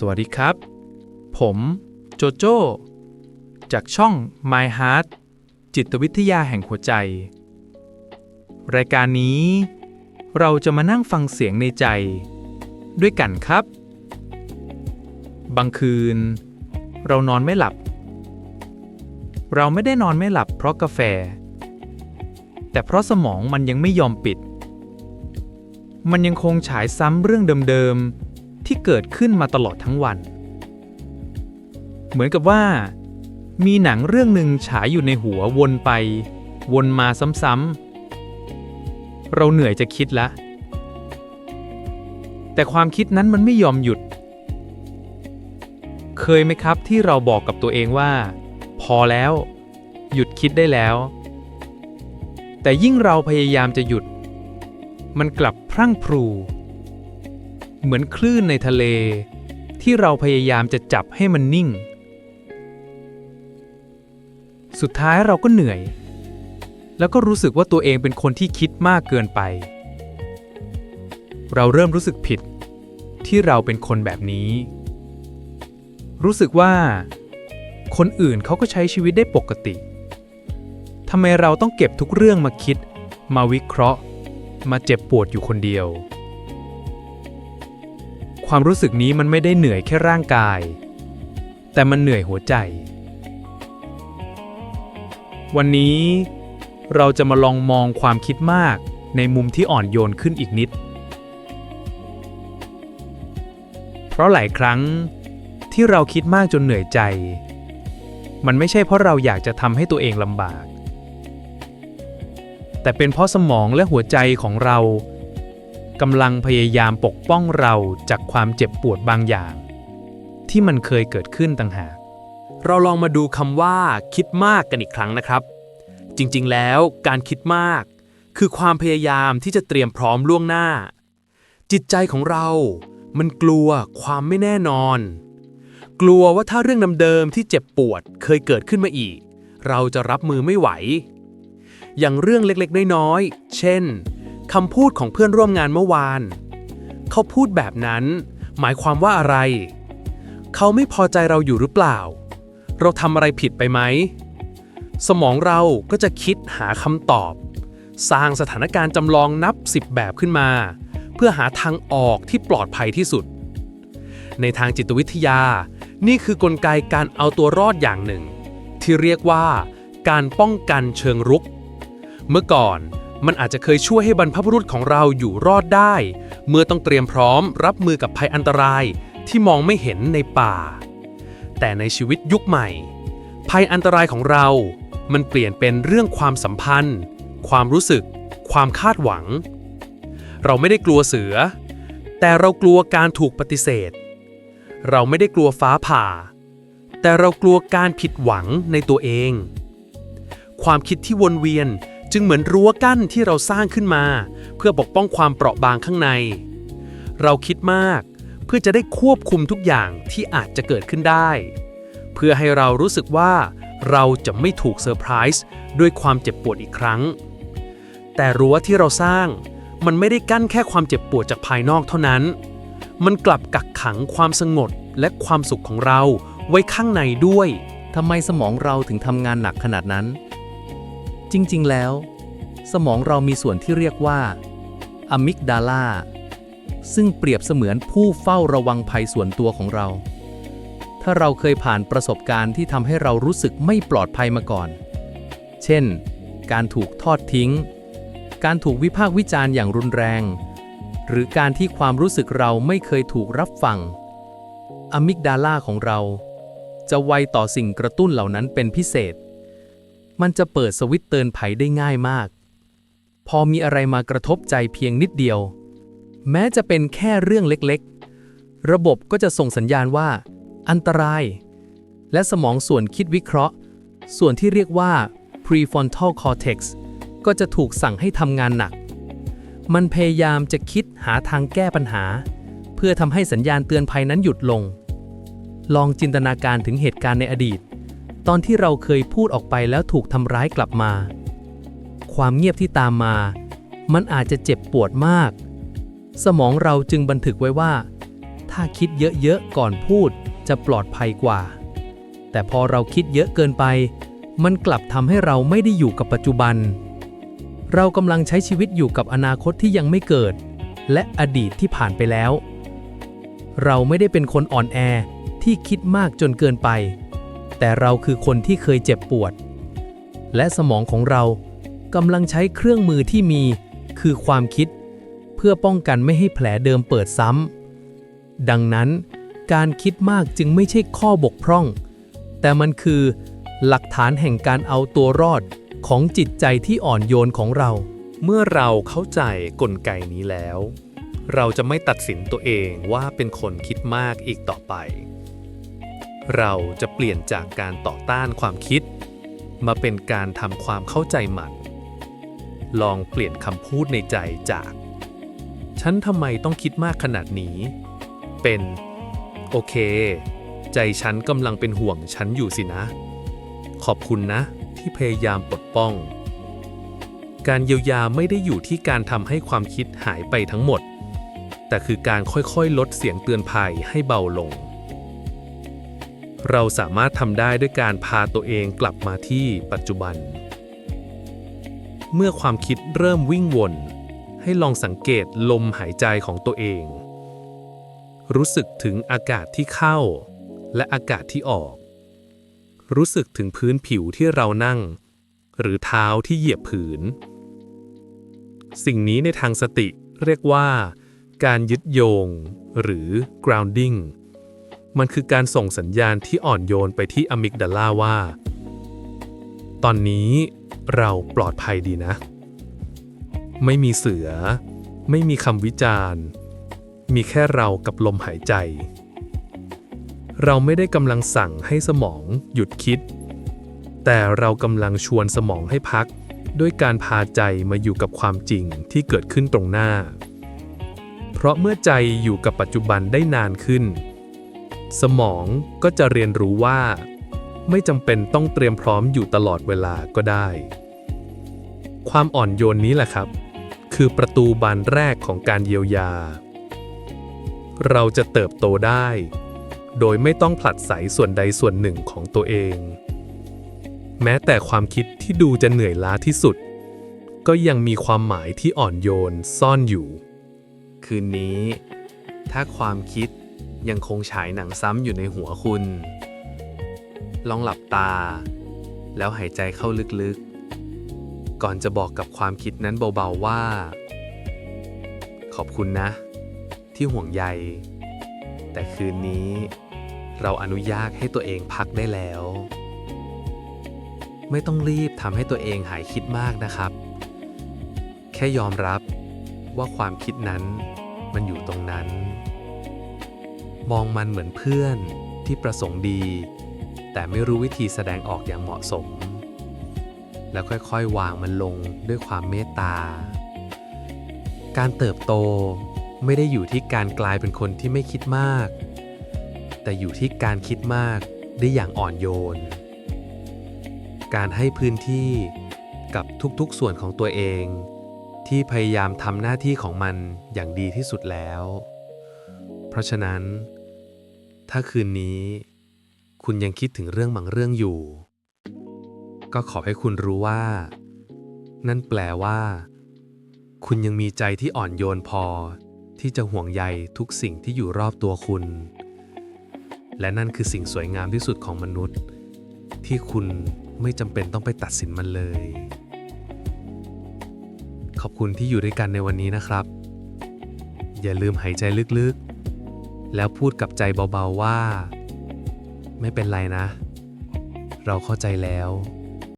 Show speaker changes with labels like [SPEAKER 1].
[SPEAKER 1] สวัสดีครับ ผม โจโจ้ จากช่อง My Heart จิตวิทยาแห่งหัวใจ รายการนี้ เราจะมานั่งฟังเสียงในใจ ด้วยกันครับ บางคืน เรานอนไม่หลับ เราไม่ได้นอนไม่หลับเพราะกาแฟ แต่เพราะสมองมันยังไม่ยอมปิด มันยังคงฉายซ้ำเรื่องเดิมๆ ที่เกิดขึ้นมาตลอดทั้งวัน เหมือนกับว่า มีหนังเรื่องหนึ่งฉายอยู่ในหัววนไป วนมาซ้ำๆ เราเหนื่อยจะคิดละ แต่ความคิดนั้นมันไม่ยอมหยุด เคยไหมครับที่เราบอกกับตัวเองว่า พอแล้ว หยุดคิดได้แล้ว แต่ยิ่งเราพยายามจะหยุด มันกลับพรั่งพรู เหมือนคลื่นในทะเล ที่เราพยายามจะจับให้มันนิ่ง สุดท้ายเราก็เหนื่อย แล้วก็รู้สึกว่าตัวเองเป็นคนที่คิดมากเกินไป เราเริ่มรู้สึกผิด ที่เราเป็นคนแบบนี้ รู้สึกว่า คนอื่นเขาก็ใช้ชีวิตได้ปกติทำไมเราต้องเก็บทุกเรื่องมาคิด มาวิเคราะห์ มาเจ็บปวดอยู่คนเดียว ความรู้สึกนี้มันไม่ได้เหนื่อยแค่ร่างกาย แต่มันเหนื่อยหัวใจ วันนี้เราจะมาลองมองความคิดมากในมุมที่อ่อนโยนขึ้นอีกนิด เพราะหลายครั้งที่เราคิดมากจนเหนื่อยใจ มันไม่ใช่เพราะเราอยากจะทำให้ตัวเองลำบาก แต่เป็นเพราะสมองและหัวใจของเรา กำลังพยายามปกป้องเราจากความเจ็บปวดบางอย่าง ที่มันเคยเกิดขึ้นต่างหาก
[SPEAKER 2] เราลองมาดูคำว่า คิดมากกันอีกครั้งนะครับ จริงๆ แล้วการคิดมาก คือความพยายามที่จะเตรียมพร้อมล่วงหน้า จิตใจของเรา มันกลัวความไม่แน่นอน กลัวว่าถ้าเรื่องเดิมๆที่เจ็บปวดเคยเกิดขึ้นมาอีก เราจะรับมือไม่ไหว อย่างเรื่องเล็กๆ น้อยๆ เช่น คำพูดของเพื่อนร่วมงานเมื่อวาน เขาพูดแบบนั้น หมายความว่าอะไร เขาไม่พอใจเราอยู่หรือเปล่า เราทำอะไรผิดไปไหม สมองเราก็จะคิดหาคำตอบ สร้างสถานการณ์จำลองนับ10แบบขึ้นมา เพื่อหาทางออกที่ปลอดภัยที่สุด ในทางจิตวิทยา นี่คือกลไกการเอาตัวรอดอย่างหนึ่ง ที่เรียกว่า การป้องกันเชิงรุก เมื่อก่อน มันอาจจะเคยช่วยให้บรรพบุรุษของเราอยู่รอดได้ เมื่อต้องเตรียมพร้อมรับมือกับภัยอันตรายที่มองไม่เห็นในป่า แต่ในชีวิตยุคใหม่ ภัยอันตรายของเรา มันเปลี่ยนเป็นเรื่องความสัมพันธ์ ความรู้สึก ความคาดหวัง เราไม่ได้กลัวเสือ แต่เรากลัวการถูกปฏิเสธ เราไม่ได้กลัวฟ้าผ่า แต่เรากลัวการผิดหวังในตัวเอง ความคิดที่วนเวียน จึงเหมือนรั้วกั้นที่เราสร้างขึ้นมา เพื่อปกป้องความเปราะบางข้างใน เราคิดมากเพื่อจะได้ควบคุมทุกอย่างที่อาจจะเกิดขึ้นได้ เพื่อให้เรารู้สึกว่าเราจะไม่ถูกเซอร์ไพรส์ด้วยความเจ็บปวดอีกครั้ง แต่รั้วที่เราสร้างมันไม่ได้กั้นแค่ความเจ็บปวดจากภายนอกเท่านั้น มันกลับกักขังความสงบและความสุขของเราไว้ข้างในด้วย
[SPEAKER 3] ทำไมสมองเราถึงทำงานหนักขนาดนั้น จริงๆ แล้ว สมองเรามีส่วนที่เรียกว่าอะมิกดาลาซึ่งเปรียบเสมือนผู้เฝ้าระวังภัยส่วนตัวของเรา ถ้าเราเคยผ่านประสบการณ์ที่ทำให้เรารู้สึกไม่ปลอดภัยมาก่อน เช่น การถูกทอดทิ้ง การถูกวิพากษ์วิจารณ์อย่างรุนแรง หรือการที่ความรู้สึกเราไม่เคยถูกรับฟังอะมิกดาลาของเรา จะไวต่อสิ่งกระตุ้นเหล่านั้นเป็นพิเศษ มันจะเปิดสวิตช์เตือนภัยได้ง่ายมาก พอมีอะไรมากระทบใจเพียงนิดเดียว แม้จะเป็นแค่เรื่องเล็กๆ ระบบก็จะส่งสัญญาณว่า อันตราย และสมองส่วนคิดวิเคราะห์ ส่วนที่เรียกว่า prefrontal cortex ก็จะถูกสั่งให้ทำงานหนัก มันพยายามจะคิดหาทางแก้ปัญหา เพื่อทำให้สัญญาณเตือนภัยนั้นหยุดลง ลองจินตนาการถึงเหตุการณ์ในอดีต ตอนที่เราเคยพูดออกไปแล้วถูกทำร้ายกลับมา ความเงียบที่ตามมา มันอาจจะเจ็บปวดมาก สมองเราจึงบันทึกไว้ว่า ถ้าคิดเยอะๆก่อนพูดจะปลอดภัยกว่า แต่พอเราคิดเยอะเกินไป มันกลับทำให้เราไม่ได้อยู่กับปัจจุบัน เรากำลังใช้ชีวิตอยู่กับอนาคตที่ยังไม่เกิด และอดีตที่ผ่านไปแล้ว เราไม่ได้เป็นคนอ่อนแอที่คิดมากจนเกินไป แต่เราคือคนที่เคยเจ็บปวด และสมองของเรากำลังใช้เครื่องมือที่มี คือความคิด เพื่อป้องกันไม่ให้แผลเดิมเปิดซ้ำ ดังนั้น การคิดมากจึงไม่ใช่ข้อบกพร่อง แต่มันคือหลักฐานแห่งการเอาตัวรอดของจิตใจที่อ่อนโยนของเรา
[SPEAKER 2] เมื่อเราเข้าใจกลไกนี้แล้ว เราจะไม่ตัดสินตัวเองว่าเป็นคนคิดมากอีกต่อไป เราจะเปลี่ยนจากการต่อต้านความคิด มาเป็นการทำความเข้าใจมัน ลองเปลี่ยนคำพูดในใจจาก ฉันทำไมต้องคิดมากขนาดนี้ เป็น โอเค ใจฉันกำลังเป็นห่วงฉันอยู่สินะ ขอบคุณนะที่พยายามปกป้อง การเยียวยาไม่ได้อยู่ที่การทำให้ความคิดหายไปทั้งหมด แต่คือการค่อยๆ ลดเสียงเตือนภัยให้เบาลง เราสามารถทำได้ด้วยการพาตัวเองกลับมาที่ปัจจุบัน เมื่อความคิดเริ่มวิ่งวน ให้ลองสังเกตลมหายใจของตัวเอง รู้สึกถึงอากาศที่เข้า และอากาศที่ออก รู้สึกถึงพื้นผิวที่เรานั่ง หรือเท้าที่เหยียบผืน สิ่งนี้ในทางสติเรียกว่า การยึดโยง หรือ grounding มันคือการส่งสัญญาณที่อ่อนโยนไปที่อะมิกดาลาว่า ตอนนี้เราปลอดภัยดีนะ ไม่มีเสือ ไม่มีคำวิจารณ์ มีแค่เรากับลมหายใจ เราไม่ได้กำลังสั่งให้สมองหยุดคิด แต่เรากำลังชวนสมองให้พัก ด้วยการพาใจมาอยู่กับความจริงที่เกิดขึ้นตรงหน้า เพราะเมื่อใจอยู่กับปัจจุบันได้นานขึ้น สมองก็จะเรียนรู้ว่า ไม่จำเป็นต้องเตรียมพร้อมอยู่ตลอดเวลาก็ได้ ความอ่อนโยนนี้แหละครับ คือประตูบานแรกของการเยียวยา เราจะเติบโตได้ โดยไม่ต้องผลัดไสส่วนใดส่วนหนึ่งของตัวเอง แม้แต่ความคิดที่ดูจะเหนื่อยล้าที่สุด ก็ยังมีความหมายที่อ่อนโยนซ่อนอยู่ คืนนี้ ถ้าความคิด ยังคงฉายหนังซ้ำอยู่ในหัวคุณ ลองหลับตา แล้วหายใจเข้าลึกๆ ก่อนจะบอกกับความคิดนั้นเบาๆว่า ขอบคุณนะ ที่ห่วงใย แต่คืนนี้ เราอนุญาตให้ตัวเองพักได้แล้ว ไม่ต้องรีบทำให้ตัวเองหายคิดมากนะครับ แค่ยอมรับว่าความคิดนั้นมันอยู่ตรงนั้น มองมันเหมือนเพื่อนที่ประสงค์ดี แต่ไม่รู้วิธีแสดงออกอย่างเหมาะสม แล้วค่อยๆ วางมันลงด้วยความเมตตา การเติบโตไม่ได้อยู่ที่การกลายเป็นคนที่ไม่คิดมาก แต่อยู่ที่การคิดมากได้อย่างอ่อนโยน การให้พื้นที่กับทุกๆส่วนของตัวเอง ที่พยายามทำหน้าที่ของมันอย่างดีที่สุดแล้ว เพราะฉะนั้น ถ้าคืนนี้ คุณยังคิดถึงเรื่องบางเรื่องอยู่ ก็ขอให้คุณรู้ว่า นั่นแปลว่า คุณยังมีใจที่อ่อนโยนพอ ที่จะห่วงใยทุกสิ่งที่อยู่รอบตัวคุณ และนั่นคือสิ่งสวยงามที่สุดของมนุษย์ ที่คุณไม่จำเป็นต้องไปตัดสินมันเลย ขอบคุณที่อยู่ด้วยกันในวันนี้นะครับ อย่าลืมหายใจลึกๆ แล้วพูดกับใจเบาๆว่า ไม่เป็นไรนะ เราเข้าใจแล้ว